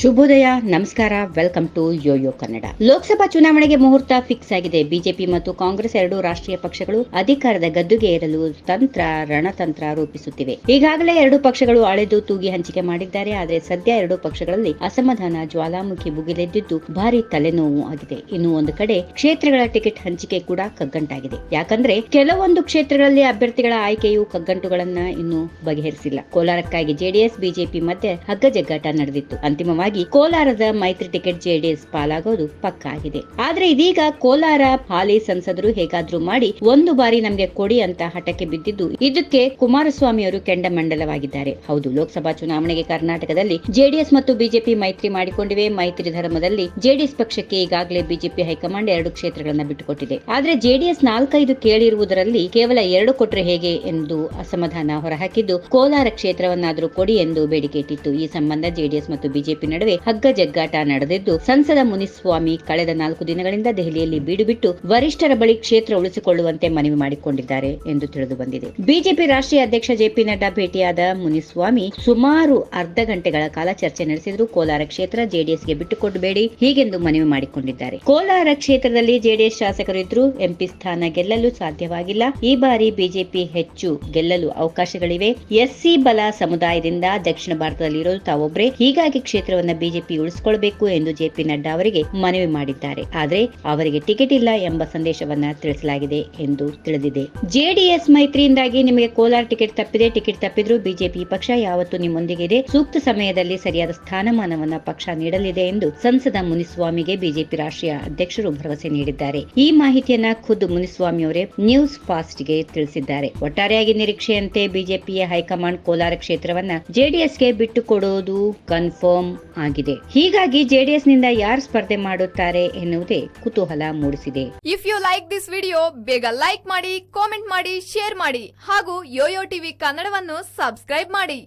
ಶುಭೋದಯ, ನಮಸ್ಕಾರ welcome to Yoyo Kannada Lok Sabha ಚುನಾವಣೆಗೆ ಮುಹೂರ್ತ ಫಿಕ್ಸ್ ಆಗಿದೆ. ಬಿಜೆಪಿ ಮತ್ತು ಕಾಂಗ್ರೆಸ್ ಎರಡೂ ರಾಷ್ಟ್ರೀಯ ಪಕ್ಷಗಳು ಅಧಿಕಾರದ ಗದ್ದುಗೆ ಏರಲು ತಂತ್ರ, ರಣತಂತ್ರ ರೂಪಿಸುತ್ತಿವೆ. ಈಗಾಗಲೇ ಎರಡು ಪಕ್ಷಗಳು ಅಳೆದು ತೂಗಿ ಹಂಚಿಕೆ ಮಾಡಿದ್ದಾರೆ. ಆದರೆ ಸದ್ಯ ಎರಡು ಪಕ್ಷಗಳಲ್ಲಿ ಅಸಮಾಧಾನ, ಜ್ವಾಲಾಮುಖಿ ಭುಗಿಲೆದ್ದಿದ್ದು ಭಾರಿ ತಲೆನೋವು ಆಗಿದೆ. ಇನ್ನು ಒಂದು ಕಡೆ ಕ್ಷೇತ್ರಗಳ ಟಿಕೆಟ್ ಹಂಚಿಕೆ ಕೂಡ ಕಗ್ಗಂಟಾಗಿದೆ. ಯಾಕಂದ್ರೆ ಕೆಲವೊಂದು ಕ್ಷೇತ್ರಗಳಲ್ಲಿ ಅಭ್ಯರ್ಥಿಗಳ ಆಯ್ಕೆಯು ಕಗ್ಗಂಟುಗಳನ್ನ ಇನ್ನೂ ಬಗೆಹರಿಸಿಲ್ಲ. ಕೋಲಾರಕ್ಕಾಗಿ ಜೆಡಿಎಸ್, ಬಿಜೆಪಿ ಮಧ್ಯೆ ಹಗ್ಗಜಗ್ಗಾಟ ನಡೆದಿತ್ತು. ಅಂತಿಮವಾಗಿ ಕೋಲಾರದ ಮೈತ್ರಿ ಟಿಕೆಟ್ ಜೆಡಿಎಸ್ ಪಾಲಾಗೋದು ಪಕ್ಕಾ ಆಗಿದೆ. ಆದ್ರೆ ಇದೀಗ ಕೋಲಾರ ಹಾಲಿ ಸಂಸದರು ಹೇಗಾದ್ರೂ ಮಾಡಿ ಒಂದು ಬಾರಿ ನಮಗೆ ಕೊಡಿ ಅಂತ ಹಠಕ್ಕೆ ಬಿದ್ದಿದ್ದು ಇದಕ್ಕೆ ಕುಮಾರಸ್ವಾಮಿ ಅವರು ಕೆಂಡಮಂಡಲವಾಗಿದ್ದಾರೆ ಹೌದು, ಲೋಕಸಭಾ ಚುನಾವಣೆಗೆ ಕರ್ನಾಟಕದಲ್ಲಿ ಜೆಡಿಎಸ್ ಮತ್ತು ಬಿಜೆಪಿ ಮೈತ್ರಿ ಮಾಡಿಕೊಂಡಿವೆ. ಮೈತ್ರಿ ಧರ್ಮದಲ್ಲಿ ಜೆಡಿಎಸ್ ಪಕ್ಷಕ್ಕೆ ಈಗಾಗಲೇ ಬಿಜೆಪಿ ಹೈಕಮಾಂಡ್ ಎರಡು ಕ್ಷೇತ್ರಗಳನ್ನ ಬಿಟ್ಟುಕೊಟ್ಟಿದೆ. ಆದ್ರೆ ಜೆಡಿಎಸ್ ನಾಲ್ಕೈದು ಕೇಳಿರುವುದರಲ್ಲಿ ಕೇವಲ ಎರಡು ಕೊಟ್ರೆ ಹೇಗೆ ಎಂದು ಅಸಮಾಧಾನ ಹೊರಹಾಕಿದ್ದು ಕೋಲಾರ ಕ್ಷೇತ್ರವನ್ನಾದರೂ ಕೊಡಿ ಎಂದು ಬೇಡಿಕೆ ಇಟ್ಟಿತ್ತು. ಈ ಸಂಬಂಧ ಜೆಡಿಎಸ್ ಮತ್ತು ಬಿಜೆಪಿ ನಡುವೆ ಹಗ್ಗ ಜಗ್ಗಾಟ ನಡೆದಿದ್ದು, ಸಂಸದ ಮುನಿಸ್ವಾಮಿ ಕಳೆದ ನಾಲ್ಕು ದಿನಗಳಿಂದ ದೆಹಲಿಯಲ್ಲಿ ಬೀಡು ಬಿಟ್ಟು ವರಿಷ್ಠರ ಬಳಿ ಕ್ಷೇತ್ರ ಉಳಿಸಿಕೊಳ್ಳುವಂತೆ ಮನವಿ ಮಾಡಿಕೊಂಡಿದ್ದಾರೆ ಎಂದು ತಿಳಿದು ಬಂದಿದೆ. ಬಿಜೆಪಿ ರಾಷ್ಟ್ರೀಯ ಅಧ್ಯಕ್ಷ ಜೆಪಿ ನಡ್ಡಾ ಭೇಟಿಯಾದ ಮುನಿಸ್ವಾಮಿ ಸುಮಾರು ಅರ್ಧ ಗಂಟೆಗಳ ಕಾಲ ಚರ್ಚೆ ನಡೆಸಿದ್ರು ಕೋಲಾರ ಕ್ಷೇತ್ರ ಜೆಡಿಎಸ್ಗೆ ಬಿಟ್ಟುಕೊಡಬೇಡಿ ಹೀಗೆಂದು ಮನವಿ ಮಾಡಿಕೊಂಡಿದ್ದಾರೆ. ಕೋಲಾರ ಕ್ಷೇತ್ರದಲ್ಲಿ ಜೆಡಿಎಸ್ ಶಾಸಕರು ಇದ್ರು ಎಂಪಿ ಸ್ಥಾನ ಗೆಲ್ಲಲು ಸಾಧ್ಯವಾಗಿಲ್ಲ. ಈ ಬಾರಿ ಬಿಜೆಪಿ ಹೆಚ್ಚು ಗೆಲ್ಲಲು ಅವಕಾಶಗಳಿವೆ. ಎಸ್ಸಿ ಬಲ ಸಮುದಾಯದಿಂದ ದಕ್ಷಿಣ ಭಾರತದಲ್ಲಿ ಇರೋದು ತಾವೊಬ್ಬರೇ ಹೀಗಾಗಿ ಕ್ಷೇತ್ರವನ್ನ ಬಿಜೆಪಿ ಉಳಿಸಿಕೊಳ್ಳಬೇಕು ಎಂದು ಜೆಪಿ ನಡ್ಡಾ ಅವರಿಗೆ ಮನವಿ ಮಾಡಿದ್ದಾರೆ. ಆದರೆ ಅವರಿಗೆ ಟಿಕೆಟ್ ಇಲ್ಲ ಎಂಬ ಸಂದೇಶವನ್ನ ತಿಳಿಸಲಾಗಿದೆ ಎಂದು ತಿಳಿದಿದೆ. ಜೆಡಿಎಸ್ ಮೈತ್ರಿಯಿಂದಾಗಿ ನಿಮಗೆ ಕೋಲಾರ ಟಿಕೆಟ್ ತಪ್ಪಿದೆ, ಟಿಕೆಟ್ ತಪ್ಪಿದ್ರು ಬಿಜೆಪಿ ಪಕ್ಷ ಯಾವತ್ತು ನಿಮ್ಮೊಂದಿಗೆ ಇದೆ ಸೂಕ್ತ ಸಮಯದಲ್ಲಿ ಸರಿಯಾದ ಸ್ಥಾನಮಾನವನ್ನ ಪಕ್ಷ ನೀಡಲಿದೆ ಎಂದು ಸಂಸದ ಮುನಿಸ್ವಾಮಿಗೆ ಬಿಜೆಪಿ ರಾಷ್ಟ್ರೀಯ ಅಧ್ಯಕ್ಷರು ಭರವಸೆ ನೀಡಿದ್ದಾರೆ. ಈ ಮಾಹಿತಿಯನ್ನ ಖುದ್ದು ಮುನಿಸ್ವಾಮಿ ಅವರೇ ನ್ಯೂಸ್ ಫಾಸ್ಟ್ಗೆ ತಿಳಿಸಿದ್ದಾರೆ. ಒಟ್ಟಾರೆಯಾಗಿ ನಿರೀಕ್ಷೆಯಂತೆ ಬಿಜೆಪಿಯ ಹೈಕಮಾಂಡ್ ಕೋಲಾರ ಕ್ಷೇತ್ರವನ್ನ ಜೆಡಿಎಸ್ಗೆ ಬಿಟ್ಟುಕೊಡುವುದು ಕನ್ಫರ್ಮ್ ಆಗಿದೆ. ಹೀಗಾಗಿ ಜೆಡಿಎಸ್ನಿಂದ ಯಾರು ಸ್ಪರ್ಧೆ ಮಾಡುತ್ತಾರೆ ಎನ್ನುವುದೇ ಕುತೂಹಲ ಮೂಡಿಸಿದೆ. If you like this video ಬೇಗ ಲೈಕ್ ಮಾಡಿ ಕಾಮೆಂಟ್ ಮಾಡಿ ಶೇರ್ ಮಾಡಿ ಹಾಗೂ ಯೋಯೋ ಟಿವಿ ಕನ್ನಡವನ್ನು ಸಬ್ಸ್ಕ್ರೈಬ್ ಮಾಡಿ.